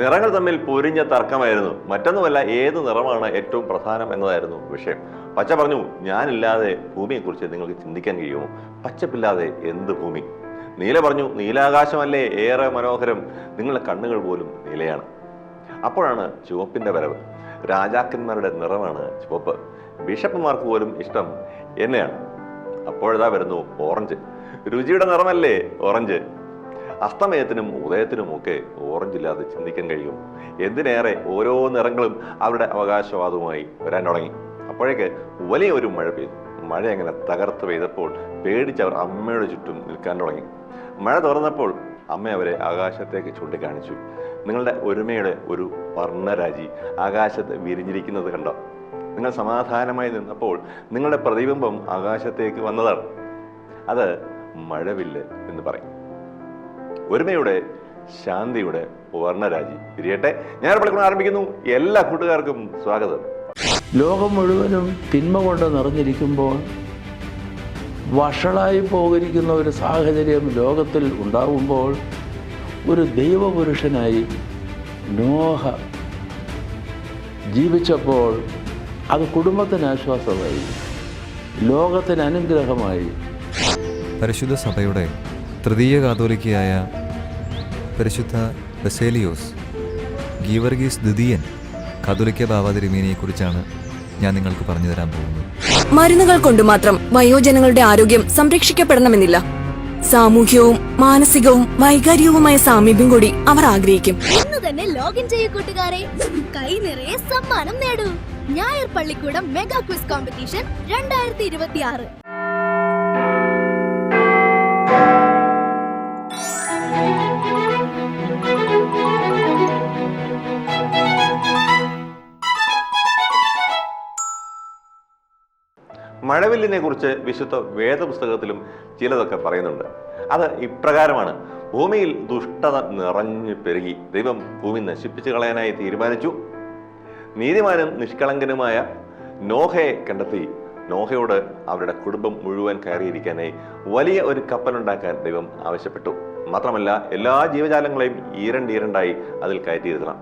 നിറങ്ങൾ തമ്മിൽ പൊരിഞ്ഞ തർക്കമായിരുന്നു. മറ്റൊന്നുമല്ല ഏത് നിറമാണ് ഏറ്റവും പ്രധാനം എന്നതായിരുന്നു വിഷയം. പച്ച പറഞ്ഞു ഞാനില്ലാതെ ഭൂമിയെക്കുറിച്ച് നിങ്ങൾക്ക് ചിന്തിക്കാൻ കഴിയുമോ? പച്ചപ്പില്ലാതെ എന്ത് ഭൂമി? നീല പറഞ്ഞു നീലാകാശമല്ലേ ഏറെ മനോഹരം. നിങ്ങളുടെ കണ്ണുകൾ പോലും നീലയാണ്. അപ്പോഴാണ് ചുവപ്പിന്റെ വരവ്. രാജാക്കന്മാരുടെ നിറമാണ് ചുവപ്പ്. ബിഷപ്പുമാർക്ക് പോലും ഇഷ്ടം എന്നെയാണ്. അപ്പോഴതാ വരുന്നു ഓറഞ്ച്. രുചിയുടെ നിറമല്ലേ ഓറഞ്ച്? അസ്തമയത്തിനും ഉദയത്തിനും ഒക്കെ ഓറഞ്ച് ഇല്ലാതെ ചിന്തിക്കാൻ കഴിയും. എന്തിനേറെ ഓരോ നിറങ്ങളും അവരുടെ അവകാശവാദവുമായി വരാൻ തുടങ്ങി. അപ്പോഴേക്ക് വലിയൊരു മഴ പെയ്തു. മഴ അങ്ങനെ തകർത്ത് പെയ്തപ്പോൾ പേടിച്ച് അവർ അമ്മയുടെ ചുറ്റും നിൽക്കാൻ തുടങ്ങി. മഴ തുറന്നപ്പോൾ അമ്മ അവരെ ആകാശത്തേക്ക് ചൂണ്ടിക്കാണിച്ചു. നിങ്ങളുടെ ഒരുമയുടെ ഒരു വർണരാജി ആകാശത്ത് വിരിഞ്ഞിരിക്കുന്നത് കണ്ടോ? നിങ്ങൾ സമാധാനമായി നിന്നപ്പോൾ നിങ്ങളുടെ പ്രതിബിംബം ആകാശത്തേക്ക് വന്നതാണ്. അത് മഴവില്ല് എന്ന് പറയും. ഒരുമയുടെ ശാന്തിയുടെ വർണരാജി. തിരിയട്ടെ ഞാൻ പള്ളിക്കൂടം ആരംഭിക്കുന്നു. എല്ലാ കൂട്ടുകാർക്കും സ്വാഗതം. ലോകം മുഴുവനും തിന്മ കൊണ്ട് നിറഞ്ഞിരിക്കുമ്പോൾ വഷളായി പോകരിക്കുന്ന ഒരു സാഹചര്യം ലോകത്തിൽ ഉണ്ടാവുമ്പോൾ ഒരു ദൈവപുരുഷനായി നോഹ ജീവിച്ചപ്പോൾ അത് കുടുംബത്തിന് ആശ്വാസമായി ലോകത്തിന് അനുഗ്രഹമായി. പരിശുദ്ധ സഭയുടെ തൃതീയ കാതോലിക്കയായ പരിശുദ്ധ ബസേലിയോസ് ഗീവർഗീസ് ദ്വിതീയൻ കതുലിക്ക ബാബ കുറിച്ചാണ് ഞാൻ നിങ്ങൾക്ക് പറഞ്ഞു തരാൻ പോകുന്നത്. മരുന്നുകൾ കൊണ്ട് മാത്രം വയോജനങ്ങളുടെ ആരോഗ്യം സംരക്ഷിക്കപ്പെടണമെന്നില്ല. സാമൂഹ്യവും മാനസികവും വൈകാരികവുമായ സാമീപ്യം കൂടി അവർ ആഗ്രഹിക്കും. ഇന്ന് തന്നെ ലോഗിൻ ചെയ്യൂ കൂട്ടുകാരെ. കൈ നിറയെ സമ്മാനം നേടൂ. ഞായർ പള്ളിക്കൂടം മെഗാ ക്വിസ് കോമ്പറ്റീഷൻ രണ്ടായിരത്തി ഇരുപത്തി ആറ് മഴവില്ലിനെ കുറിച്ച് വിശുദ്ധ വേദപുസ്തകത്തിലും ചിലതൊക്കെ പറയുന്നുണ്ട്. അത് ഇപ്രകാരമാണ്. ഭൂമിയിൽ ദുഷ്ടത നിറഞ്ഞു പെരുകി ദൈവം ഭൂമി നശിപ്പിച്ചു കളയാനായി തീരുമാനിച്ചു. നീതിമാനും നിഷ്കളങ്കനുമായ നോഹയെ കണ്ടെത്തി. നോഹയോട് അവരുടെ കുടുംബം മുഴുവൻ കയറിയിരിക്കാനായി വലിയ ഒരു കപ്പലുണ്ടാക്കാൻ ദൈവം ആവശ്യപ്പെട്ടു. മാത്രമല്ല എല്ലാ ജീവജാലങ്ങളെയും ഈരണ്ടീരണ്ടായി അതിൽ കയറ്റിയിരുത്തണം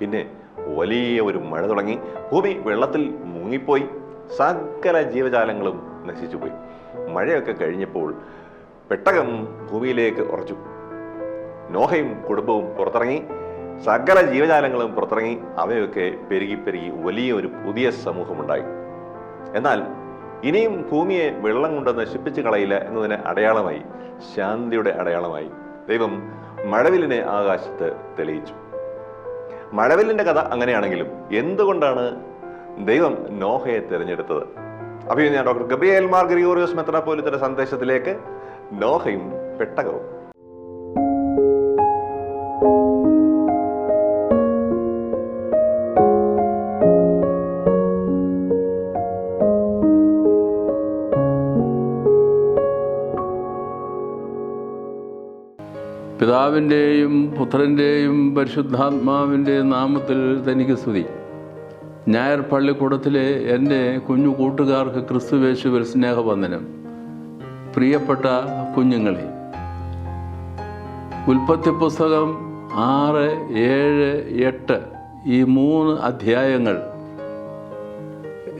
പിന്നെ വലിയ ഒരു മഴ തുടങ്ങി. ഭൂമി വെള്ളത്തിൽ മുങ്ങിപ്പോയി. സകല ജീവജാലങ്ങളും നശിച്ചുപോയി മഴയൊക്കെ കഴിഞ്ഞപ്പോൾ പെട്ടകം ഭൂമിയിലേക്ക് ഉറച്ചു. നോഹയും കുടുംബവും പുറത്തിറങ്ങി. സകല ജീവജാലങ്ങളും പുറത്തിറങ്ങി. അവയൊക്കെ പെരുകി പെരുകി വലിയ ഒരു പുതിയ സമൂഹമുണ്ടായി. എന്നാൽ ഇനിയും ഭൂമിയെ വെള്ളം കൊണ്ട് നശിപ്പിച്ചു കളയില്ല എന്നതിന് അടയാളമായി ശാന്തിയുടെ അടയാളമായി ദൈവം മഴവിലിനെ ആകാശത്ത് തെളിയിച്ചു. മഴവില്ലിന്റെ കഥ അങ്ങനെയാണെങ്കിലും എന്തുകൊണ്ടാണ് ദൈവം നോഹയെ തിരഞ്ഞെടുത്തത്. അപ്പോൾ ഞാൻ ഡോക്ടർ ഗബ്രിയേൽ മാർ ഗ്രിഗോറിയോസ് സന്ദേശത്തിലേക്ക് നോഹയും പെട്ടകവും. പിതാവിന്റെയും പുത്രന്റെയും പരിശുദ്ധാത്മാവിന്റെയും നാമത്തിൽ തനിക്ക് സ്തുതി. ഞായർ പള്ളിക്കൂടത്തിലെ എന്റെ കുഞ്ഞു കൂട്ടുകാർക്ക് ക്രിസ്തുവേശുവിൽ സ്നേഹവന്ദനം. പ്രിയപ്പെട്ട കുഞ്ഞുങ്ങളെ ഉൽപ്പത്തി പുസ്തകം ആറ് ഏഴ് എട്ട് ഈ മൂന്ന് അധ്യായങ്ങൾ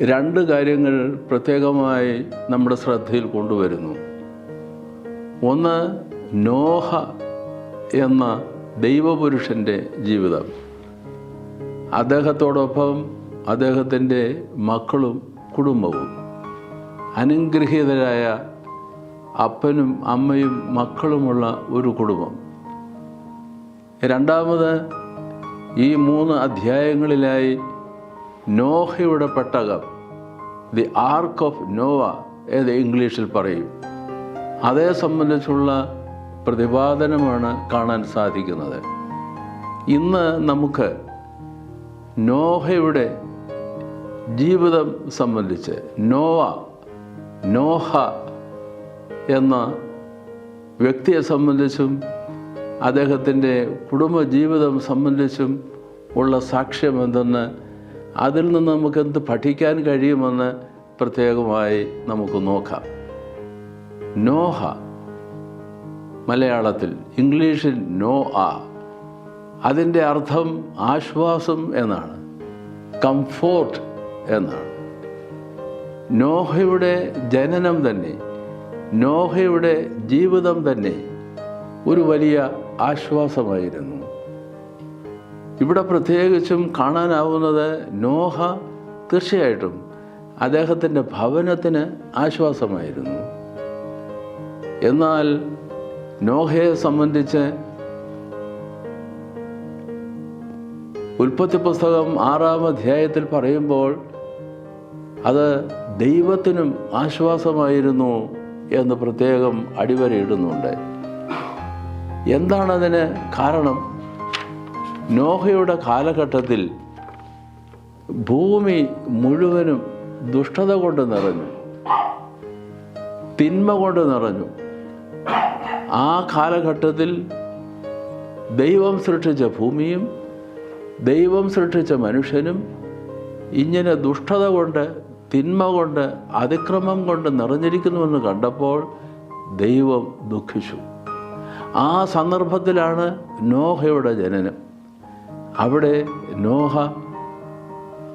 രണ്ട് കാര്യങ്ങൾ പ്രത്യേകമായി നമ്മുടെ ശ്രദ്ധയിൽ കൊണ്ടുവരുന്നു. ഒന്ന് നോഹ എന്ന ദൈവപുരുഷന്റെ ജീവിതം. അദ്ദേഹത്തോടൊപ്പം അദ്ദേഹത്തിന്റെ മക്കളും കുടുംബവും. അനുഗ്രഹീതരായ അപ്പനും അമ്മയും മക്കളുമുള്ള ഒരു കുടുംബം. രണ്ടാമത് ഈ മൂന്ന് അധ്യായങ്ങളിലായി നോഹയുടെ പെട്ടകം ദി ആർക്ക് ഓഫ് നോവ ഏത് ഇംഗ്ലീഷിൽ പറയും. അതേ സംബന്ധിച്ചുള്ള പ്രതിപാദനമാണ് കാണാൻ സാധിക്കുന്നത്. ഇന്ന് നമുക്ക് നോഹയുടെ ജീവിതം സംബന്ധിച്ച് നോവ നോഹ എന്ന വ്യക്തിയെ സംബന്ധിച്ചും അദ്ദേഹത്തിന്റെ കുടുംബജീവിതം സംബന്ധിച്ചും ഉള്ള സാക്ഷ്യം എന്തെന്ന് അതിൽ നിന്ന് നമുക്ക് എന്ത് പഠിക്കാൻ കഴിയുമെന്ന് പ്രത്യേകമായി നമുക്ക് നോക്കാം. നോഹ മലയാളത്തിൽ ഇംഗ്ലീഷിൽ നോ ആ അതിന്റെ അർത്ഥം ആശ്വാസം എന്നാണ്. കംഫോർട്ട് എന്നാണ് നോഹയുടെ ജനനം തന്നെ നോഹയുടെ ജീവിതം തന്നെ ഒരു വലിയ ആശ്വാസമായിരുന്നു. ഇവിടെ പ്രത്യേകിച്ചും കാണാനാവുന്നത് നോഹ തീർച്ചയായിട്ടും അദ്ദേഹത്തിന്റെ ഭവനത്തിന് ആശ്വാസമായിരുന്നു. എന്നാൽ നോഹയെ സംബന്ധിച്ച് ഉൽപ്പത്തി പുസ്തകം ആറാം അധ്യായത്തിൽ പറയുമ്പോൾ അത് ദൈവത്തിനും ആശ്വാസമായിരുന്നു എന്ന് പ്രത്യേകം അടിവരയിടുന്നുണ്ട്. എന്താണതിന് കാരണം? നോഹയുടെ കാലഘട്ടത്തിൽ ഭൂമി മുഴുവനും ദുഷ്ടത കൊണ്ട് നിറഞ്ഞു. തിന്മ കൊണ്ട് നിറഞ്ഞു. ആ കാലഘട്ടത്തിൽ ദൈവം സൃഷ്ടിച്ച ഭൂമിയും ദൈവം സൃഷ്ടിച്ച മനുഷ്യനും ഇങ്ങനെ ദുഷ്ടത കൊണ്ട് തിന്മ കൊണ്ട് അതിക്രമം കൊണ്ട് നിറഞ്ഞിരിക്കുന്നുവെന്ന് കണ്ടപ്പോൾ ദൈവം ദുഃഖിച്ചു. ആ സന്ദർഭത്തിലാണ് നോഹയുടെ ജനനം. അവിടെ നോഹ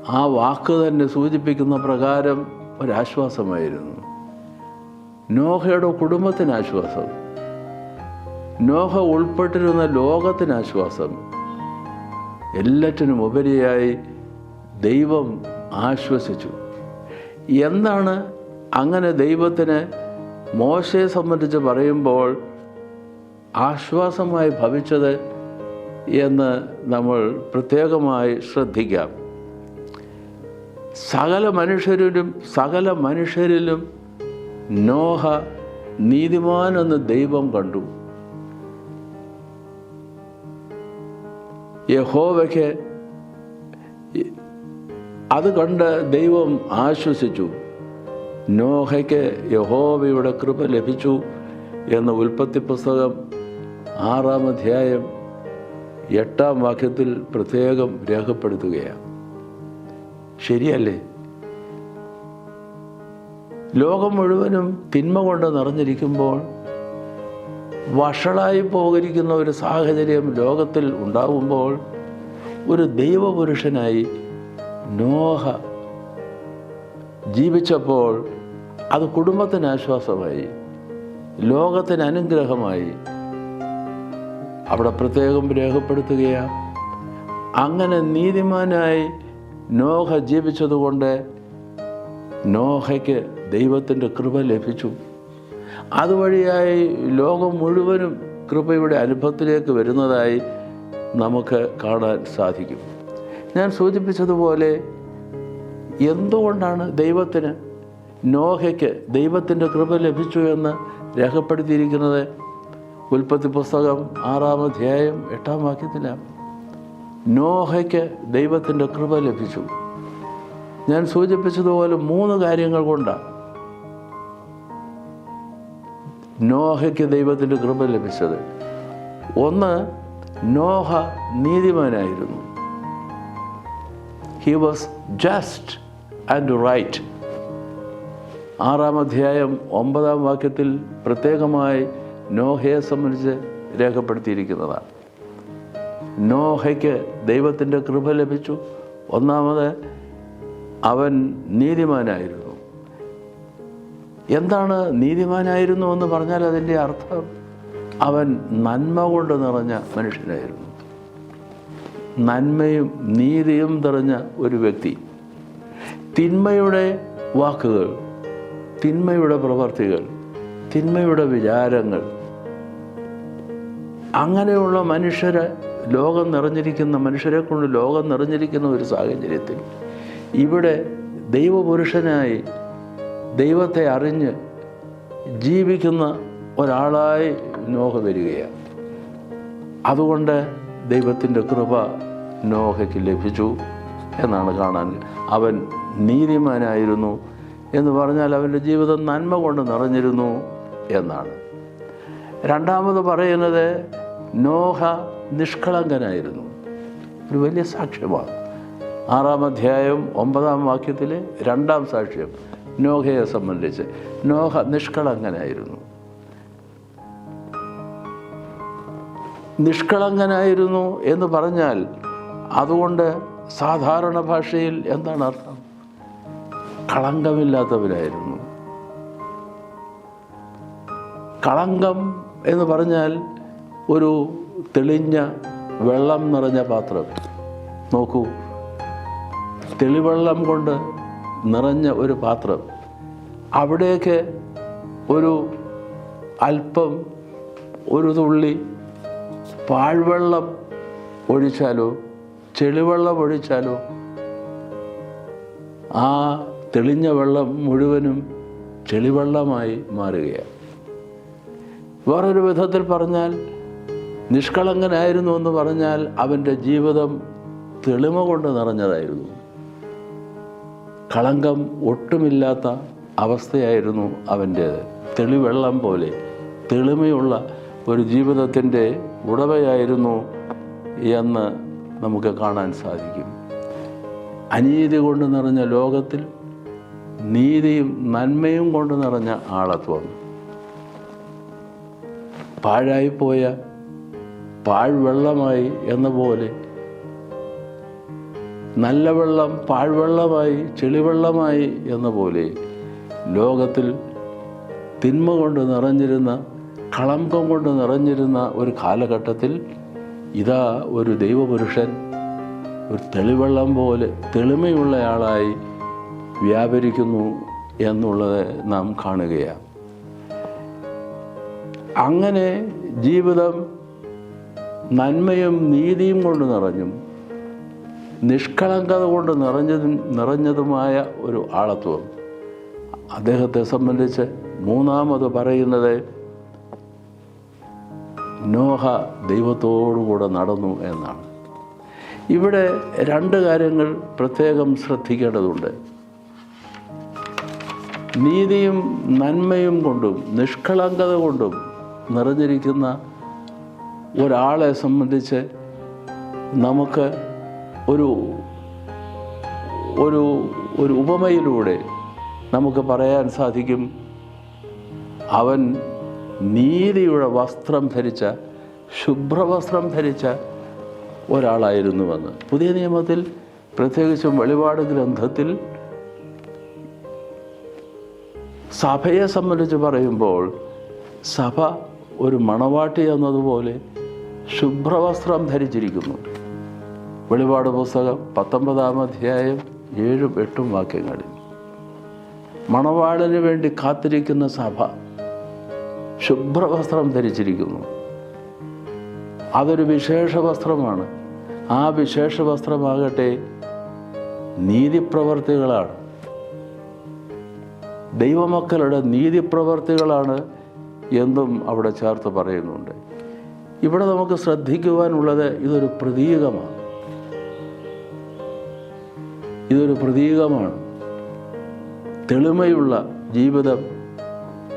ആ വാക്ക് തന്നെ സൂചിപ്പിക്കുന്ന പ്രകാരം ഒരാശ്വാസമായിരുന്നു. നോഹയുടെ കുടുംബത്തിന് ആശ്വാസം നോഹ ഉൾപ്പെട്ടിരുന്ന ലോകത്തിന് ആശ്വാസം എല്ലാറ്റിനും ഉപരിയായി ദൈവം ആശ്വസിച്ചു. എന്താണ് അങ്ങനെ ദൈവത്തിന് മോശയെ സംബന്ധിച്ച് പറയുമ്പോൾ ആശ്വാസമായി ഭവിച്ചത് എന്ന് നമ്മൾ പ്രത്യേകമായി ശ്രദ്ധിക്കാം. സകല മനുഷ്യരിലും സകല മനുഷ്യരിലും നോഹ നീതിമാൻ എന്ന് ദൈവം കണ്ടു. യഹോവയ്ക്ക് അത് കണ്ട് ദൈവം ആശ്വസിച്ചു. നോഹയ്ക്ക് യഹോവയുടെ കൃപ ലഭിച്ചു എന്ന ഉൽപ്പത്തി പുസ്തകം ആറാം അധ്യായം എട്ടാം വാക്യത്തിൽ പ്രത്യേകം രേഖപ്പെടുത്തുകയാണ്. ശരിയല്ലേ? ലോകം മുഴുവനും തിന്മ കൊണ്ട് നിറഞ്ഞിരിക്കുമ്പോൾ വഷളായി പോകരിക്കുന്ന ഒരു സാഹചര്യം ലോകത്തിൽ ഉണ്ടാകുമ്പോൾ ഒരു ദൈവപുരുഷനായി നോഹ ജീവിച്ചപ്പോൾ അത് കുടുംബത്തിന് ആശ്വാസമായി ലോകത്തിന് അനുഗ്രഹമായി. അവിടെ പ്രത്യേകം രേഖപ്പെടുത്തുകയാണ് അങ്ങനെ നീതിമാനായി നോഹ ജീവിച്ചതുകൊണ്ട് നോഹയ്ക്ക് ദൈവത്തിന്റെ കൃപ ലഭിച്ചു. അതുവഴിയായി ലോകം മുഴുവനും കൃപയുടെ അനുഭവത്തിലേക്ക് വരുന്നതായി നമുക്ക് കാണാൻ സാധിക്കും. ഞാൻ സൂചിപ്പിച്ചതുപോലെ എന്തുകൊണ്ടാണ് ദൈവത്തിന് നോഹയ്ക്ക് ദൈവത്തിന്റെ കൃപ ലഭിച്ചു എന്ന് രേഖപ്പെടുത്തിയിരിക്കുന്നത്? ഉൽപ്പത്തി പുസ്തകം ആറാം അധ്യായം എട്ടാം വാക്യത്തിലാണ് നോഹയ്ക്ക് ദൈവത്തിന്റെ കൃപ ലഭിച്ചു. ഞാൻ സൂചിപ്പിച്ചതുപോലെ മൂന്ന് കാര്യങ്ങൾ കൊണ്ടാണ് നോഹയ്ക്ക് ദൈവത്തിന്റെ കൃപ ലഭിച്ചത്. ഒന്ന് Noah നീതിമാനായിരുന്നു. He was just and right ആറാം അധ്യായം ഒമ്പതാം വാക്യത്തിൽ പ്രത്യേകമായി നോഹയെ സംബന്ധിച്ച് രേഖപ്പെടുത്തിയിരിക്കുന്നതാണ്. നോഹയ്ക്ക് ദൈവത്തിന്റെ കൃപ ലഭിച്ചു. ഒന്നാമത് അവൻ നീതിമാനായിരുന്നു. എന്താണ് നീതിമാനായിരുന്നു എന്ന് പറഞ്ഞാൽ അതിന്റെ അർത്ഥം? അവൻ നന്മ കൊണ്ട് നിറഞ്ഞ മനുഷ്യനായിരുന്നു. നന്മയും നീതിയും നിറഞ്ഞ ഒരു വ്യക്തി. തിന്മയുടെ വാക്കുകൾ തിന്മയുടെ പ്രവർത്തികൾ തിന്മയുടെ വിചാരങ്ങൾ. അങ്ങനെയുള്ള മനുഷ്യരെ ലോകം നിറഞ്ഞിരിക്കുന്ന മനുഷ്യരെ കൊണ്ട് ലോകം നിറഞ്ഞിരിക്കുന്ന ഒരു സാഹചര്യത്തിൽ ഇവിടെ ദൈവപുരുഷനായി ദൈവത്തെ അറിഞ്ഞ് ജീവിക്കുന്ന ഒരാളായി നോഹ വരികയാണ്. അതുകൊണ്ട് ദൈവത്തിന്റെ കൃപ നോഹയ്ക്ക് ലഭിച്ചു എന്നാണ് കാണാൻ. അവൻ നീതിമാനായിരുന്നു എന്ന് പറഞ്ഞാൽ അവന്റെ ജീവിതം നന്മ കൊണ്ട് നിറഞ്ഞിരുന്നു എന്നാണ്. രണ്ടാമത് പറയുന്നത് നോഹ നിഷ്കളങ്കനായിരുന്നു. ഒരു വലിയ സാക്ഷ്യമാണ്. ആറാം അധ്യായം ഒമ്പതാം വാക്യത്തിലെ രണ്ടാം സാക്ഷ്യം നോഹയെ സംബന്ധിച്ച്. നോഹ നിഷ്കളങ്കനായിരുന്നു. നിഷ്കളങ്കനായിരുന്നു എന്ന് പറഞ്ഞാൽ അതുകൊണ്ട് സാധാരണ ഭാഷയിൽ എന്താണ് അർത്ഥം? കളങ്കമില്ലാത്തവരായിരുന്നു. കളങ്കം എന്ന് പറഞ്ഞാൽ ഒരു തെളിഞ്ഞ വെള്ളം നിറഞ്ഞ പാത്രം. നോക്കൂ. തെളിവെള്ളം കൊണ്ട് നിറഞ്ഞ ഒരു പാത്രം. അവിടേക്ക് ഒരു അല്പം ഒരു തുള്ളി പാഴ്വെള്ളം ഒഴിച്ചാലോ? ചെളിവെള്ളം ഒഴിച്ചാലോ? ആ തെളിഞ്ഞ വെള്ളം മുഴുവനും ചെളിവെള്ളമായി മാറുകയാണ്. വേറൊരു വിധത്തിൽ പറഞ്ഞാൽ നിഷ്കളങ്കനായിരുന്നു എന്ന് പറഞ്ഞാൽ അവന്റെ ജീവിതം തെളിമ കൊണ്ട് നിറഞ്ഞതായിരുന്നു. കളങ്കം ഒട്ടുമില്ലാത്ത അവസ്ഥയായിരുന്നു അവന്റേത് തെളിവെള്ളം പോലെ തെളിമയുള്ള ഒരു ജീവിതത്തിന്റെ ഉടമയായിരുന്നു എന്ന് നമുക്ക് കാണാൻ സാധിക്കും. അനീതി കൊണ്ട് നിറഞ്ഞ ലോകത്തിൽ നീതിയും നന്മയും കൊണ്ട് നിറഞ്ഞ ആളത്വം. പാഴായിപ്പോയ പാഴ്വെള്ളമായി എന്ന പോലെ നല്ല വെള്ളം പാഴ്വെള്ളമായി ചെളിവെള്ളമായി എന്ന പോലെ ലോകത്തിൽ തിന്മ കൊണ്ട് നിറഞ്ഞിരുന്ന കളങ്കം കൊണ്ട് നിറഞ്ഞിരുന്ന ഒരു കാലഘട്ടത്തിൽ ഇതാ ഒരു ദൈവപുരുഷൻ ഒരു തെളിവെള്ളം പോലെ തെളിമയുള്ളയാളായി വ്യാപരിക്കുന്നു എന്നുള്ളത് നാം കാണുകയാണ്. അങ്ങനെ ജീവിതം നന്മയും നീതിയും കൊണ്ട് നിറഞ്ഞും നിഷ്കളങ്കത കൊണ്ട് നിറഞ്ഞതും നിറഞ്ഞതുമായ ഒരു ആളത്വം. അദ്ദേഹത്തെ സംബന്ധിച്ച് മൂന്നാമത് പറയുന്നത് നോഹ ദൈവത്തോടുകൂടെ നടന്നു എന്നാണ്. ഇവിടെ രണ്ട് കാര്യങ്ങൾ പ്രത്യേകം ശ്രദ്ധിക്കേണ്ടതുണ്ട്. നീതിയും നന്മയും കൊണ്ടും നിഷ്കളങ്കത കൊണ്ടും നിറഞ്ഞിരിക്കുന്ന ഒരാളെ സംബന്ധിച്ച് നമുക്ക് ഒരു ഒരു ഒരു ഉപമയിലൂടെ നമുക്ക് പറയാൻ സാധിക്കും അവൻ നീതിയുടെ വസ്ത്രം ധരിച്ച ശുഭ്രവസ്ത്രം ധരിച്ച ഒരാളായിരുന്നു ഒരാളായിരുന്നുവെന്ന് പുതിയ നിയമത്തിൽ പ്രത്യേകിച്ചും വെളിപാട് ഗ്രന്ഥത്തിൽ സഭയെ സംബന്ധിച്ച് പറയുമ്പോൾ സഭ ഒരു മണവാട്ടി എന്നതുപോലെ ശുഭ്രവസ്ത്രം ധരിച്ചിരിക്കുന്നു. വെളിപാട് പുസ്തകം പത്തൊമ്പതാം അധ്യായം ഏഴും എട്ടും വാക്യങ്ങളിൽ. മണവാളിന് വേണ്ടി കാത്തിരിക്കുന്ന സഭ ശുഭ്രവസ്ത്രം ധരിച്ചിരിക്കുന്നു. അതൊരു വിശേഷ വസ്ത്രമാണ് ആ വിശേഷ വസ്ത്രമാകട്ടെ നീതിപ്രവർത്തികളാണ്. ദൈവമക്കളുടെ നീതിപ്രവർത്തികളാണ് എന്നും അവിടെ ചേർത്ത് പറയുന്നുണ്ട്. ഇവിടെ നമുക്ക് ശ്രദ്ധിക്കുവാനുള്ളത് ഇതൊരു പ്രതീകമാണ്. ഇതൊരു പ്രതീകമാണ്. തെളിമയുള്ള ജീവിതം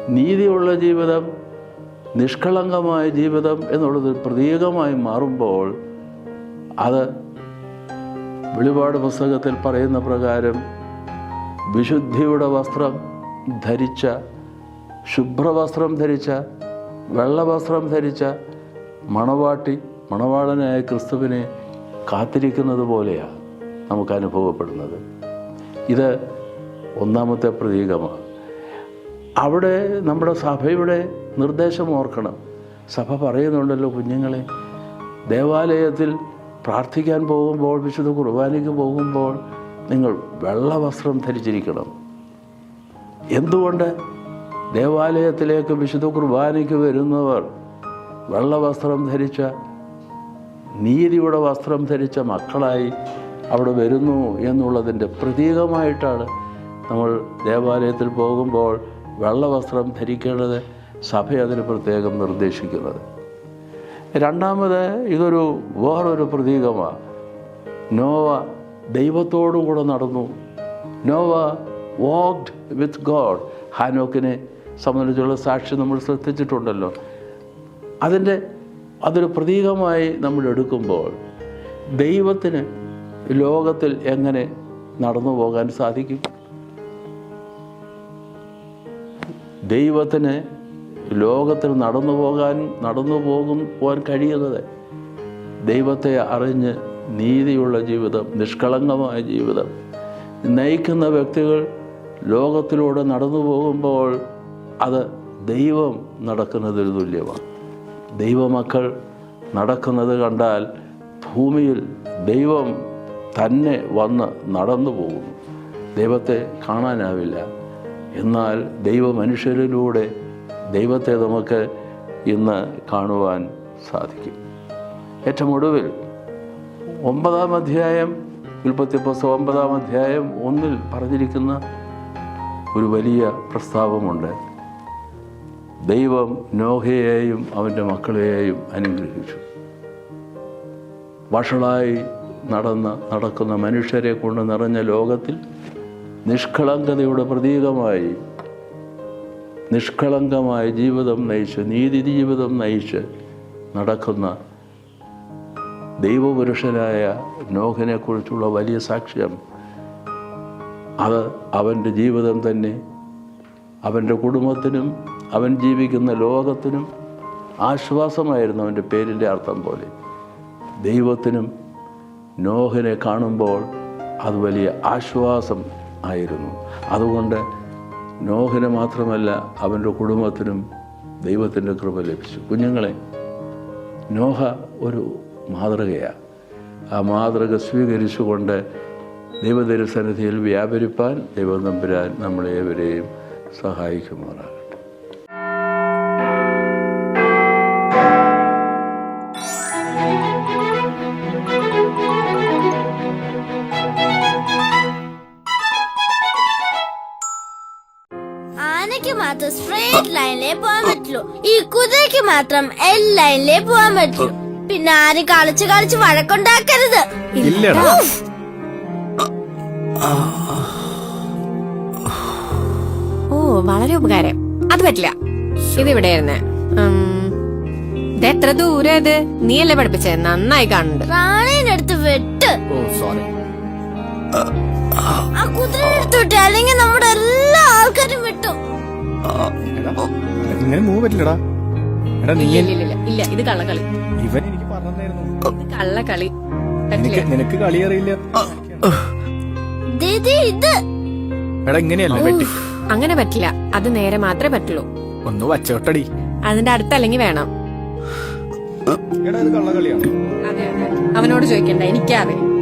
നീതിയുള്ള ജീവിതം നിഷ്കളങ്കമായ ജീവിതം എന്നുള്ളത് പ്രതീകമായി മാറുമ്പോൾ അത് വെളിപാട് പുസ്തകത്തിൽ പറയുന്ന പ്രകാരം വിശുദ്ധിയുടെ വസ്ത്രം ധരിച്ച ശുഭ്രവസ്ത്രം ധരിച്ച വെള്ളവസ്ത്രം ധരിച്ച മണവാട്ടി മണവാളനായ ക്രിസ്തുവിനെ കാത്തിരിക്കുന്നത് പോലെയാണ് നമുക്ക് അനുഭവപ്പെടുന്നത്. ഇത് ഒന്നാമത്തെ പ്രതീകമാണ്. അവിടെ നമ്മുടെ സഭയുടെ നിർദ്ദേശം ഓർക്കണം. സഭ പറയുന്നുണ്ടല്ലോ കുഞ്ഞുങ്ങളെ ദേവാലയത്തിൽ പ്രാർത്ഥിക്കാൻ പോകുമ്പോൾ വിശുദ്ധ കുർബാനയ്ക്ക് പോകുമ്പോൾ നിങ്ങൾ വെള്ളവസ്ത്രം ധരിച്ചിരിക്കണം. എന്തുകൊണ്ട്? ദേവാലയത്തിലേക്ക് വിശുദ്ധ കുർബാനയ്ക്ക് വരുന്നവർ വെള്ളവസ്ത്രം ധരിച്ച നീതിയുടെ വസ്ത്രം ധരിച്ച മക്കളായി അവിടെ വരുന്നു എന്നുള്ളതിന്റെ പ്രതീകമായിട്ടാണ് നമ്മൾ ദേവാലയത്തിൽ പോകുമ്പോൾ വെള്ളവസ്ത്രം ധരിക്കേണ്ടത് സഭ അതിന് പ്രത്യേകം നിർദ്ദേശിക്കുന്നത്. രണ്ടാമത് ഇതൊരു വേറൊരു പ്രതീകമാണ് നോവ ദൈവത്തോടു കൂടെ നടന്നു. നോവ വാക്ഡ് വിത്ത് ഗോഡ് ഹാനോക്കിനെ സംബന്ധിച്ചുള്ള സാക്ഷി നമ്മൾ ശ്രദ്ധിച്ചിട്ടുണ്ടല്ലോ. അതിന്റെ അതൊരു പ്രതീകമായി നമ്മൾ എടുക്കുമ്പോൾ ദൈവത്തിന് ലോകത്തിൽ എങ്ങനെ നടന്നു പോകാൻ സാധിക്കും? ദൈവത്തിന് ലോകത്തിൽ നടന്നു പോകാൻ നടന്നു പോകും പോകാൻ കഴിയുന്നത് ദൈവത്തെ അറിഞ്ഞ് നീതിയുള്ള ജീവിതം നിഷ്കളങ്കമായ ജീവിതം. നയിക്കുന്ന വ്യക്തികൾ ലോകത്തിലൂടെ നടന്നു പോകുമ്പോൾ അത് ദൈവം നടക്കുന്നതിൽ തുല്യമാണ്. ദൈവമക്കൾ നടക്കുന്നത് കണ്ടാൽ ഭൂമിയിൽ ദൈവം തന്നെ വന്ന് നടന്നു പോകുന്നു ദൈവത്തെ കാണാനാവില്ല. എന്നാൽ ദൈവമനുഷ്യരിലൂടെ ദൈവത്തെ നമുക്ക് ഇന്ന് കാണുവാൻ സാധിക്കും. ഏറ്റവും ഒടുവിൽ ഒമ്പതാം അധ്യായം ഉൽപ്പത്തി പുസ്തകം ഒമ്പതാം അധ്യായം ഒന്നിൽ പറഞ്ഞിരിക്കുന്ന ഒരു വലിയ പ്രസ്താവമുണ്ട്. ദൈവം നോഹയെയും അവന്റെ മക്കളെയും അനുഗ്രഹിച്ചു. വഷളായി നടന്ന നടക്കുന്ന മനുഷ്യരെ കൊണ്ട് നിറഞ്ഞ ലോകത്തിൽ നിഷ്കളങ്കതയുടെ പ്രതീകമായി നിഷ്കളങ്കമായ ജീവിതം നയിച്ച് നീതി ജീവിതം നയിച്ച് നടക്കുന്ന ദൈവപുരുഷനായ നോഹനെക്കുറിച്ചുള്ള വലിയ സാക്ഷ്യം അത് അവന്റെ ജീവിതം തന്നെ അവന്റെ കുടുംബത്തിനും അവൻ ജീവിക്കുന്ന ലോകത്തിനും ആശ്വാസമായിരുന്നു അവന്റെ പേരിന്റെ അർത്ഥം പോലെ. ദൈവത്തിനും നോഹനെ കാണുമ്പോൾ അത് വലിയ ആശ്വാസം ആയിരുന്നു. അതുകൊണ്ട് നോഹിന് മാത്രമല്ല അവന്റെ കുടുംബത്തിനും ദൈവത്തിന്റെ കൃപ ലഭിച്ചു. കുഞ്ഞുങ്ങളെ നോഹ ഒരു മാതൃകയാണ് ആ മാതൃക സ്വീകരിച്ചുകൊണ്ട് ദൈവദൈവസന്നിധിയിൽ വ്യാപരിപ്പാൻ ദൈവം നമ്പുരാൻ നമ്മളേവരെയും സഹായിക്കുമാറാകട്ടെ. ആനയ്ക്ക് മാത്രം സ്ട്രേറ്റ് ലൈനിലേ പോകാൻ പറ്റുള്ളൂ. ഈ കുതിരയ്ക്ക് മാത്രം എൽ ലൈനിലേ പോകാൻ പറ്റുള്ളൂ. പിന്നെ ആരും കളിച്ച് കളിച്ച് വഴക്കുണ്ടാക്കരുത്. ഇല്ലടാ. ഓ വളരെ ഉപകാരം. അത് പറ്റില്ല. ഇത് ഇവിടെ ഇരുന്ന് ഇത് എത്ര ദൂരം ഇത്? നീയല്ലേ പഠിപ്പിച്ചേ? നന്നായി കാണുന്നുണ്ട്. അടുത്ത് വെട്ട്. ഓ സോറി ആ കുതിരയുടെ വിട്ട്. അല്ലെങ്കിൽ നമ്മുടെ എല്ലാ ആൾക്കാരും വിട്ടു. ഇങ്ങനെ മൂവ് പറ്റില്ലടാ. എടാ നീ ഇല്ല ഇത് കള്ളക്കളി. ഇവൻ എനിക്ക് പറഞ്ഞു ഇത് കള്ളക്കളി. നിനക്ക് നിനക്ക് കളി അറിയില്ല. ദേ, ദേ, ഇത്. എടാ ഇങ്ങനെയല്ല വെട്ടി അങ്ങനെ പറ്റില്ല. അത് നേരെ മാത്രമേ പറ്റുള്ളൂ. ഒന്ന് വച്ചോട്ടടി. അതിന്റെ അടുത്തല്ലെങ്കിൽ വേണം. എടാ ഇത് കള്ളകളിയാണ് അതെ അതെ. അവനോട് ചോദിക്കണ്ട എനിക്കറിയാം.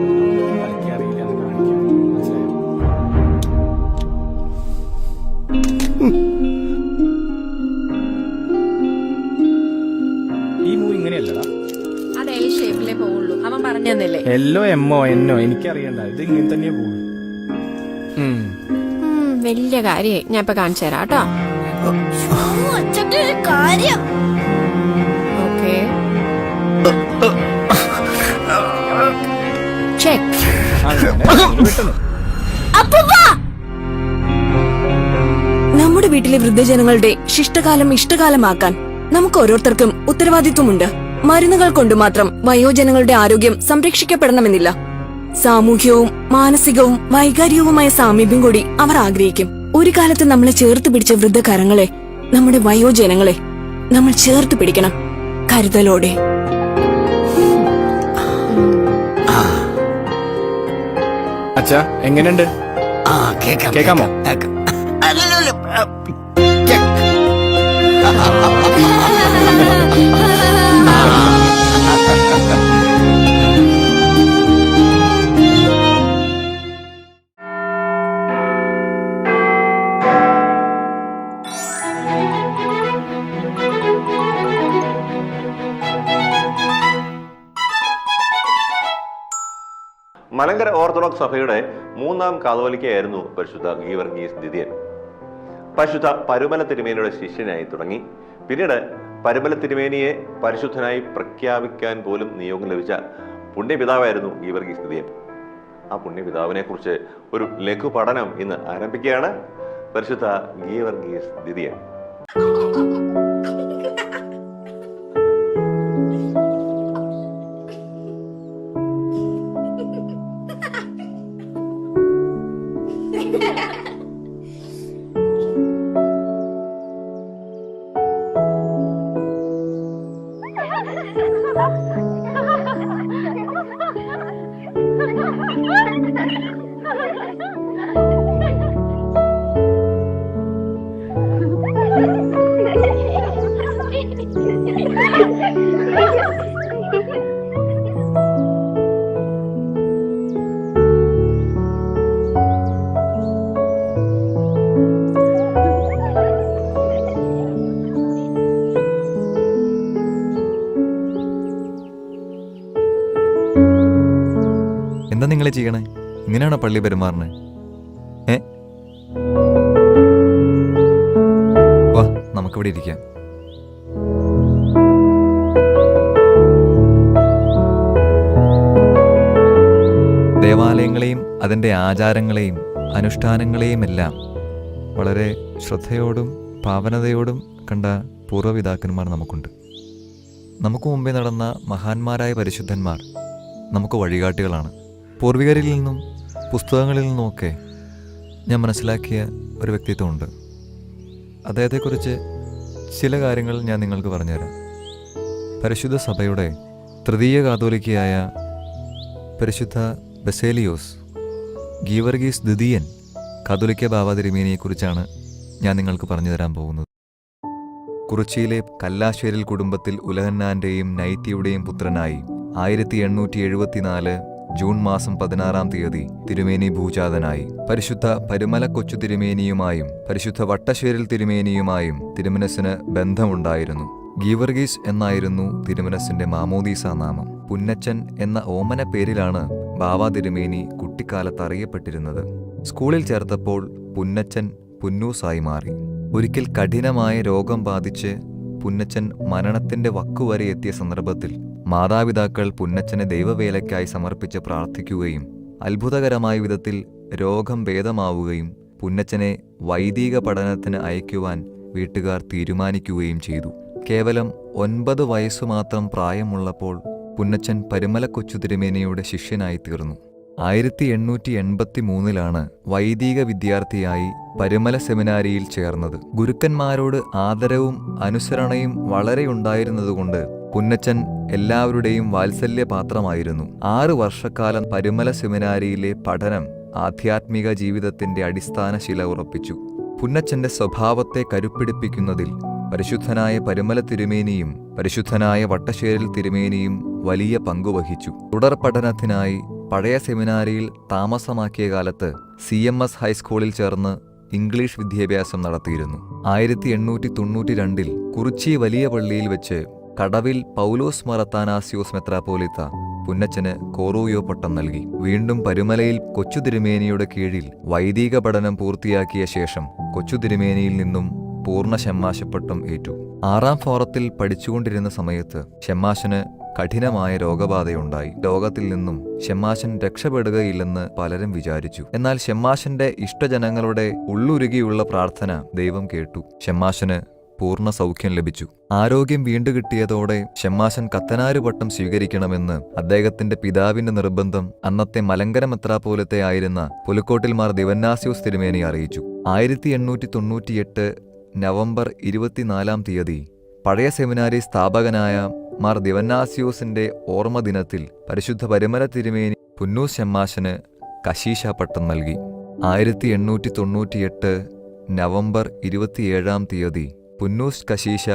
എല്ലോ എമ്മോ എന്നോ എനിക്കറിയണ്ട. ഇത് ഇങ്ങനെ തന്നെ പോകും. വലിയ കാര്യായി. ഞാൻ ഇപ്പൊ കാണിച്ചു തരാം കേട്ടോ. കാര്യം. ഓക്കെ. ചെക്ക് നമ്മുടെ വീട്ടിലെ വൃദ്ധജനങ്ങളുടെ ശിഷ്ടകാലം ഇഷ്ടകാലമാക്കാൻ നമുക്ക് ഓരോരുത്തർക്കും ഉത്തരവാദിത്വമുണ്ട്. മരുന്നുകൾ കൊണ്ട് മാത്രം വയോജനങ്ങളുടെ ആരോഗ്യം സംരക്ഷിക്കപ്പെടണമെന്നില്ല. സാമൂഹ്യവും മാനസികവും വൈകാരികവുമായ സാമീപ്യം കൂടി അവർ ആഗ്രഹിക്കും. ഒരു കാലത്ത് നമ്മളെ ചേർത്ത് പിടിച്ച വൃദ്ധകരങ്ങളെ നമ്മുടെ വയോജനങ്ങളെ നമ്മൾ ചേർത്ത് പിടിക്കണം. കരുതലോടെ. അച്ഛാ എങ്ങനെയുണ്ട്? കേക്കാമോ? ഓർത്തഡോക്സ് സഭയുടെ മൂന്നാം കാതോലിക്കയായിരുന്നു പരിശുദ്ധ ഗീവർഗീസ് ദിദിയൻ പരിശുദ്ധ പരുമല തിരുമേനിയുടെ ശിഷ്യനായി തുടങ്ങി. പിന്നീട് പരുമല തിരുമേനിയെ പരിശുദ്ധനായി പ്രഖ്യാപിക്കാൻ പോലും നിയോഗം ലഭിച്ച പുണ്യപിതാവായിരുന്നു ഗീവർഗീസ് ദിദിയൻ ആ പുണ്യപിതാവിനെ കുറിച്ച് ഒരു ലഘു പഠനം ഇന്ന് ആരംഭിക്കുകയാണ്. പരിശുദ്ധ ഗീവർഗീസ് ദിദിയൻ എന്താ നിങ്ങൾ ചെയ്യണേ? ഇങ്ങനെയാണോ പള്ളി പെരുമാറണേ? ഏ? വാ നമുക്കിവിടെ ഇരിക്കാം. ദേവാലയങ്ങളെയും അതിന്റെ ആചാരങ്ങളെയും അനുഷ്ഠാനങ്ങളെയും എല്ലാം വളരെ ശ്രദ്ധയോടും പാവനതയോടും കണ്ട പൂർവപിതാക്കന്മാർ നമുക്കുണ്ട്. നമുക്ക് മുമ്പേ നടന്ന മഹാന്മാരായ പരിശുദ്ധന്മാർ നമുക്ക് വഴികാട്ടികളാണ്. പൂർവികരിൽ നിന്നും പുസ്തകങ്ങളിൽ നിന്നുമൊക്കെ ഞാൻ മനസ്സിലാക്കിയ ഒരു വ്യക്തിത്വമുണ്ട്. അദ്ദേഹത്തെക്കുറിച്ച് ചില കാര്യങ്ങൾ ഞാൻ നിങ്ങൾക്ക് പറഞ്ഞുതരാം. പരിശുദ്ധ സഭയുടെ തൃതീയ കാതോലിക്കയായ പരിശുദ്ധ ബസേലിയോസ് ഗീവർഗീസ് ദ്വിതീയൻ കാതോലിക്ക ബാബാതിരിമീനിയെക്കുറിച്ചാണ് ഞാൻ നിങ്ങൾക്ക് പറഞ്ഞു തരാൻ പോകുന്നത്. കുറിച്ചിയിലെ കല്ലാശ്ശേരിൽ കുടുംബത്തിൽ ഉലഹന്നാന്റെയും നൈറ്റിയുടെയും പുത്രനായി ആയിരത്തി എണ്ണൂറ്റി എഴുപത്തിനാല് ജൂൺ മാസം പതിനാറാം തീയതി തിരുമേനി ഭൂജാതനായി. പരിശുദ്ധ പരുമല കൊച്ചു തിരുമേനിയുമായും പരിശുദ്ധ വട്ടശ്ശേരിൽ തിരുമേനിയുമായും തിരുമനസിന് ബന്ധമുണ്ടായിരുന്നു. ഗീവർഗീസ് എന്നായിരുന്നു തിരുമനസിന്റെ മാമോദീസ നാമം. പുന്നച്ചൻ എന്ന ഓമന പേരിലാണ് ബാവ തിരുമേനി കുട്ടിക്കാലത്ത് അറിയപ്പെട്ടിരുന്നത്. സ്കൂളിൽ ചേർത്തപ്പോൾ പുന്നച്ചൻ പുന്നൂസായി മാറി. ഒരിക്കൽ കഠിനമായ രോഗം ബാധിച്ച് പുന്നച്ചൻ മരണത്തിന്റെ വക്കുവരെ എത്തിയ സന്ദർഭത്തിൽ മാതാപിതാക്കൾ പുന്നച്ഛനെ ദൈവവേലയ്ക്കായി സമർപ്പിച്ച് പ്രാർത്ഥിക്കുകയും അത്ഭുതകരമായ വിധത്തിൽ രോഗം ഭേദമാവുകയും പുന്നച്ഛനെ വൈദിക പഠനത്തിന് അയക്കുവാൻ വീട്ടുകാർ തീരുമാനിക്കുകയും ചെയ്തു. കേവലം ഒൻപത് വയസ്സു മാത്രം പ്രായമുള്ളപ്പോൾ പുന്നച്ചൻ പരുമല കൊച്ചു തിരുമേനിയുടെ ശിഷ്യനായി തീർന്നു. ആയിരത്തി എണ്ണൂറ്റി എൺപത്തി മൂന്നിലാണ് വൈദിക വിദ്യാർത്ഥിയായി പരുമല സെമിനാരിയിൽ ചേർന്നത്. ഗുരുക്കന്മാരോട് ആദരവും അനുസരണയും വളരെ ഉണ്ടായിരുന്നതുകൊണ്ട് പുന്നച്ചൻ എല്ലാവരുടെയും വാത്സല്യപാത്രമായിരുന്നു. ആറ് വർഷക്കാലം പരുമല സെമിനാരിയിലെ പഠനം ആധ്യാത്മിക ജീവിതത്തിന്റെ അടിസ്ഥാന ശില ഉറപ്പിച്ചു. പുന്നച്ചന്റെ സ്വഭാവത്തെ കരുപ്പിടിപ്പിക്കുന്നതിൽ പരിശുദ്ധനായ പരുമല തിരുമേനിയും പരിശുദ്ധനായ വട്ടശ്ശേരിൽ തിരുമേനിയും വലിയ പങ്കുവഹിച്ചു. തുടർ പഠനത്തിനായി പഴയ സെമിനാരിയിൽ താമസമാക്കിയ കാലത്ത് സി എം എസ് ഹൈസ്കൂളിൽ ചേർന്ന് ഇംഗ്ലീഷ് വിദ്യാഭ്യാസം നടത്തിയിരുന്നു. ആയിരത്തി എണ്ണൂറ്റി തൊണ്ണൂറ്റി രണ്ടിൽ കുറിച്ചി വലിയ പള്ളിയിൽ വെച്ച് കടവിൽ പൗലോസ് മറത്താനാസിയോസ് മെത്രാപ്പോലിത്ത പുന്നച്ചന് കോറൂയോ പട്ടം നൽകി. വീണ്ടും പരുമലയിൽ കൊച്ചു തിരുമേനിയുടെ കീഴിൽ വൈദിക പഠനം പൂർത്തിയാക്കിയ ശേഷം കൊച്ചു തിരുമേനിയിൽ നിന്നും പൂർണ ഷമ്മാശപ്പട്ടം ഏറ്റു. ആറാം ഫോറത്തിൽ പഠിച്ചുകൊണ്ടിരുന്ന സമയത്ത് ഷമ്മാശന് കഠിനമായ രോഗബാധയുണ്ടായി. രോഗത്തിൽ നിന്നും ഷമ്മാശൻ രക്ഷപ്പെടുകയില്ലെന്ന് പലരും വിചാരിച്ചു. എന്നാൽ ഷമ്മാശന്റെ ഇഷ്ടജനങ്ങളുടെ ഉള്ളുരുകിയുള്ള പ്രാർത്ഥന ദൈവം കേട്ടു. ഷമ്മാശന് പൂർണ സൗഖ്യം ലഭിച്ചു. ആരോഗ്യം വീണ്ടുകിട്ടിയതോടെ ഷെമ്മാശൻ കത്തനാരുപട്ടം സ്വീകരിക്കണമെന്ന് അദ്ദേഹത്തിന്റെ പിതാവിന്റെ നിർബന്ധം അന്നത്തെ മലങ്കര മെത്രാപോലത്തെ ആയിരുന്ന പുലിക്കോട്ടിൽമാർ ദിവന്നാസ്യോസ് തിരുമേനി അറിയിച്ചു. ആയിരത്തി എണ്ണൂറ്റി തൊണ്ണൂറ്റിയെട്ട് നവംബർ ഇരുപത്തിനാലാം തീയതി പഴയ സെമിനാരി സ്ഥാപകനായ മാർ ദിവന്നാസ്യോസിന്റെ ഓർമ്മ ദിനത്തിൽ പരിശുദ്ധ പരിമല തിരുമേനി പുന്നൂസ് ഷെമ്മാശന് കശീശ പട്ടം നൽകി. ആയിരത്തി എണ്ണൂറ്റി തൊണ്ണൂറ്റിയെട്ട് നവംബർ ഇരുപത്തിയേഴാം തീയതി പുന്നൂസ് കശീശ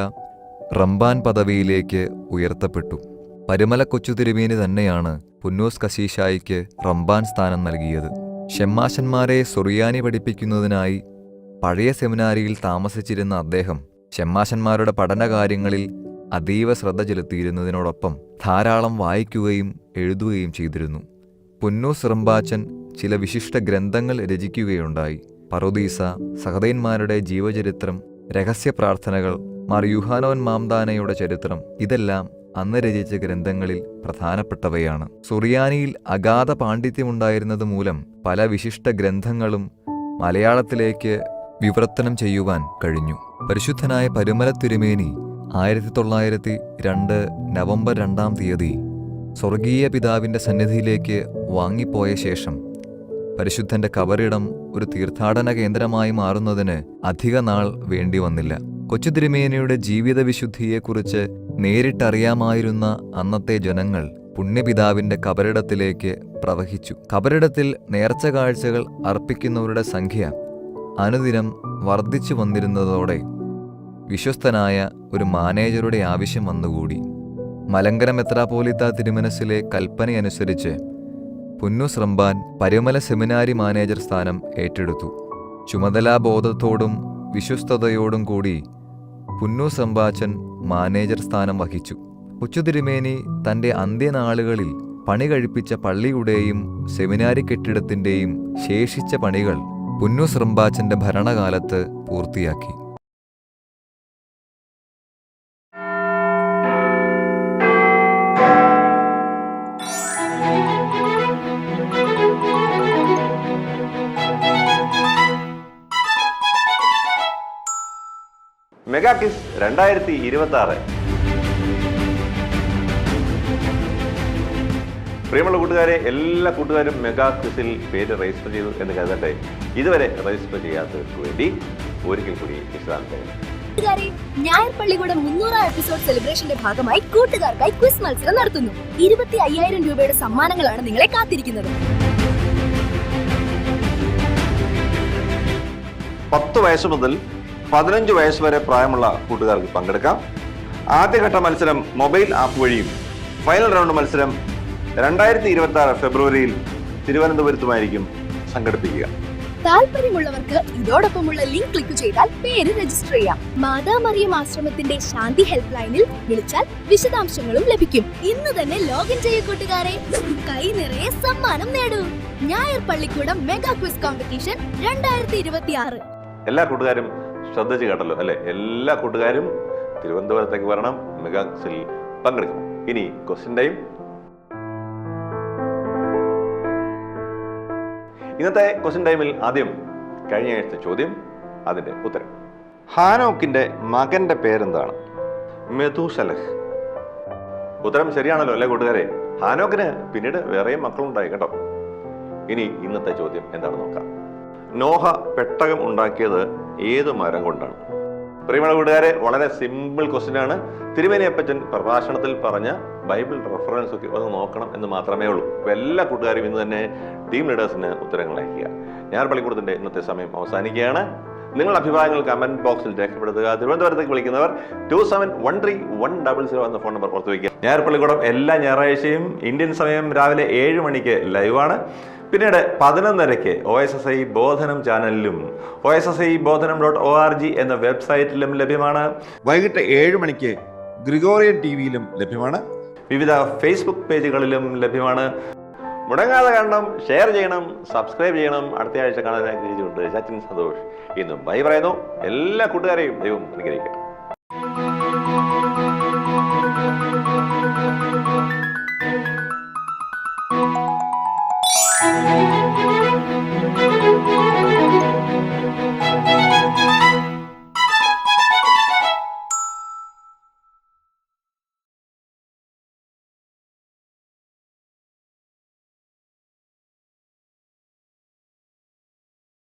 റംബാൻ പദവിയിലേക്ക് ഉയർത്തപ്പെട്ടു. പരുമല കൊച്ചു തിരുമേനി തന്നെയാണ് പുന്നൂസ് കശീശായിക്ക് റംബാൻ സ്ഥാനം നൽകിയത്. ഷെമ്മാശന്മാരെ സുറിയാനി പഠിപ്പിക്കുന്നതിനായി പഴയ സെമിനാരിയിൽ താമസിച്ചിരുന്ന അദ്ദേഹം ഷെമ്മാശന്മാരുടെ പഠനകാര്യങ്ങളിൽ അതീവ ശ്രദ്ധ ചെലുത്തിയിരുന്നതിനോടൊപ്പം ധാരാളം വായിക്കുകയും എഴുതുകയും ചെയ്തിരുന്നു. പുന്നൂസ് റംബാച്ചൻ ചില വിശിഷ്ട ഗ്രന്ഥങ്ങൾ രചിക്കുകയുണ്ടായി. പറുദീസ സഹതന്മാരുടെ ജീവചരിത്രം രഹസ്യ പ്രാർത്ഥനകൾ മാർ യുഹാനോൻ മാംദാനയുടെ ചരിത്രം ഇതെല്ലാം അന്ന് രചിച്ച ഗ്രന്ഥങ്ങളിൽ പ്രധാനപ്പെട്ടവയാണ്. സുറിയാനിയിൽ അഗാധ പാണ്ഡിത്യമുണ്ടായിരുന്നത് മൂലം പല വിശിഷ്ട ഗ്രന്ഥങ്ങളും മലയാളത്തിലേക്ക് വിവർത്തനം ചെയ്യുവാൻ കഴിഞ്ഞു. പരിശുദ്ധനായ പരുമല തിരുമേനി ആയിരത്തി തൊള്ളായിരത്തി രണ്ട് നവംബർ രണ്ടാം തീയതി സ്വർഗീയ പിതാവിന്റെ സന്നിധിയിലേക്ക് വാങ്ങിപ്പോയ ശേഷം പരിശുദ്ധന്റെ കബറിടം ഒരു തീർത്ഥാടന കേന്ദ്രമായി മാറുന്നതിന് അധിക നാൾ വേണ്ടി വന്നില്ല. കൊച്ചു തിരുമേനിയുടെ ജീവിത വിശുദ്ധിയെക്കുറിച്ച് നേരിട്ടറിയാമായിരുന്ന അന്നത്തെ ജനങ്ങൾ പുണ്യപിതാവിന്റെ കബറിടത്തിലേക്ക് പ്രവഹിച്ചു. കബറിടത്തിൽ നേർച്ച കാഴ്ചകൾ അർപ്പിക്കുന്നവരുടെ സംഖ്യ അനുദിനം വർദ്ധിച്ചു വന്നിരുന്നതോടെ വിശ്വസ്തനായ ഒരു മാനേജറുടെ ആവശ്യം വന്നുകൂടി. മലങ്കര മെത്രാപോലിത്ത തിരുമനസിലെ കൽപ്പനയനുസരിച്ച് പുന്നൂസ് സ്രംബാൻ പരിമല സെമിനാരി മാനേജർ സ്ഥാനം ഏറ്റെടുത്തു. ചുമതലാബോധത്തോടും വിശ്വസ്തയോടും കൂടി പുന്നു റംബാച്ചൻ മാനേജർ സ്ഥാനം വഹിച്ചു. ഉച്ചുതിരുമേനി തന്റെ അന്ത്യനാളുകളിൽ പണി കഴിപ്പിച്ച പള്ളിയുടെയും സെമിനാരി കെട്ടിടത്തിന്റെയും ശേഷിച്ച പണികൾ പുന്നു റംബാച്ചന്റെ ഭരണകാലത്ത് പൂർത്തിയാക്കി. മെഗാ കിസ് രണ്ടായിരത്തി ഇരുപത്തി ആറ് പ്രിയമുള്ള കൂട്ടുകാരെ എല്ലാ കൂട്ടുകാരും മെഗാ ക്വിസിൽ പേര് രജിസ്റ്റർ ചെയ്തു എന്ന് കരുതട്ടെ. ഇതുവരെ രജിസ്റ്റർ ചെയ്യാത്തവർക്ക് വേണ്ടി ഒരിക്കൽ കൂടി വിശദാംശങ്ങൾ ഞായർ പള്ളിയുടെ മുന്നൂറാം എപ്പിസോഡ് സെലിബ്രേഷന്റെ ഭാഗമായി കൂട്ടുകാർക്കായി ക്വിസ് മത്സരം നടത്തുന്നു. ഇരുപത്തി അയ്യായിരം രൂപയുടെ സമ്മാനങ്ങളാണ് നിങ്ങളെ കാത്തിരിക്കുന്നത്. പത്ത് വയസ്സ് മുതൽ പതിനഞ്ച് വയസ്സ് വരെ പ്രായമുള്ള കൂട്ടുകാർക്ക് പങ്കെടുക്കാം. ആദ്യഘട്ട മത്സരം മൊബൈൽ ആപ്പ് വഴിയും ഫൈനൽ റൗണ്ട് മത്സരം രണ്ടായിരത്തി ഇരുപത്തി ആറ് ഫെബ്രുവരിയിൽ തിരുവനന്തപുരത്തുമായിരിക്കും സംഘടിപ്പിക്കുക. താല്പര്യമുള്ളവർക്ക് ഇതോടൊപ്പമുള്ള ലിങ്ക് ക്ലിക്ക് ചെയ്താൽ പേര് രജിസ്റ്റർ ചെയ്യാം. മാതാ മറിയം ആശ്രമത്തിന്റെ ശാന്തി ഹെൽപ്പ് ലൈനിൽ വിളിച്ചാൽ വിശദാംശങ്ങളും ലഭിക്കും. ഇന്ന് തന്നെ ലോഗിൻ ചെയ്യ കൂട്ടുകാരെ. കൈ നിറയെ സമ്മാനം നേടൂ. ഞായർ പള്ളിക്കൂടം മെഗാ ക്വിസ് കോമ്പറ്റീഷൻ രണ്ടായിരത്തി ഇരുപത്തി ആറ് എല്ലാ കൂട്ടുകാരും ശ്രദ്ധിച്ച് കേട്ടല്ലോ അല്ലെ? എല്ലാ കൂട്ടുകാരും തിരുവനന്തപുരത്തേക്ക് വരണം. മെഗാ പങ്കെടുക്കും. ഇനി ക്വസ്റ്റ്യൻ ടൈം ഇന്നത്തെ ക്വസ്റ്റ്യൻ ടൈമിൽ ആദ്യം കഴിഞ്ഞ ആഴ്ച ചോദ്യം അതിന്റെ ഉത്തരം. ഹാനോക്കിന്റെ മകന്റെ പേരെന്താണ്? മെതുസലഹ്. ഉത്തരം ശരിയാണല്ലോ അല്ലേ കൂട്ടുകാരെ? ഹാനോക്കിന് പിന്നീട് വേറെയും മക്കളുണ്ടായി കേട്ടോ. ഇനി ഇന്നത്തെ ചോദ്യം എന്താണെന്ന് നോക്കാം. നോഹ പെട്ടകം ഉണ്ടാക്കിയത് ഏത് മരം കൊണ്ടാണ്? പ്രിയമുള്ള കൂട്ടുകാരെ വളരെ സിമ്പിൾ ക്വസ്റ്റ്യൻ ആണ്. തിരുമേനിയപ്പച്ചൻ പ്രഭാഷണത്തിൽ പറഞ്ഞ ബൈബിൾ റെഫറൻസ് ഒക്കെ ഒന്ന് നോക്കണം എന്ന് മാത്രമേ ഉള്ളൂ. അപ്പോൾ എല്ലാ കൂട്ടുകാരും ഇന്ന് തന്നെ ടീം ലീഡേഴ്സിന് ഉത്തരങ്ങൾ അയക്കുക ഞാൻ പള്ളിക്കൂടത്തിന്റെ ഇന്നത്തെ സമയം അവസാനിക്കുകയാണ്. നിങ്ങളുടെ അഭിപ്രായങ്ങൾ കമന്റ് ബോക്സിൽ രേഖപ്പെടുത്തുക. തിരുവനന്തപുരത്തേക്ക് വിളിക്കുന്നവർ two seven one three one double zero എന്ന ഫോൺ നമ്പർ പുറത്തു വയ്ക്കുക ഞായർ പള്ളിക്കൂടം എല്ലാ ഞായറാഴ്ചയും ഇന്ത്യൻ സമയം രാവിലെ ഏഴ് മണിക്ക് ലൈവാണ് പിന്നീട് പതിനൊന്നരയ്ക്ക് O S S I Bodhanam ചാനലിലും O S S I Bodhanam dot O R G എന്ന വെബ്സൈറ്റിലും ലഭ്യമാണ്. വൈകിട്ട് ഏഴ് മണിക്ക് ഗ്രിഗോറിയൻ ടി വിയിലും ലഭ്യമാണ്. വിവിധ ഫേസ്ബുക്ക് പേജുകളിലും ലഭ്യമാണ്. മുടങ്ങാതെ കാണണം ഷെയർ ചെയ്യണം സബ്സ്ക്രൈബ് ചെയ്യണം. അടുത്ത ആഴ്ച കാണാൻ ആഗ്രഹിച്ചുകൊണ്ട് സച്ചിൻ സന്തോഷ്. ഇന്നും ബൈ പറയുന്നു. എല്ലാ കൂട്ടുകാരെയും ദൈവം അനുഗ്രഹിക്കട്ടെ.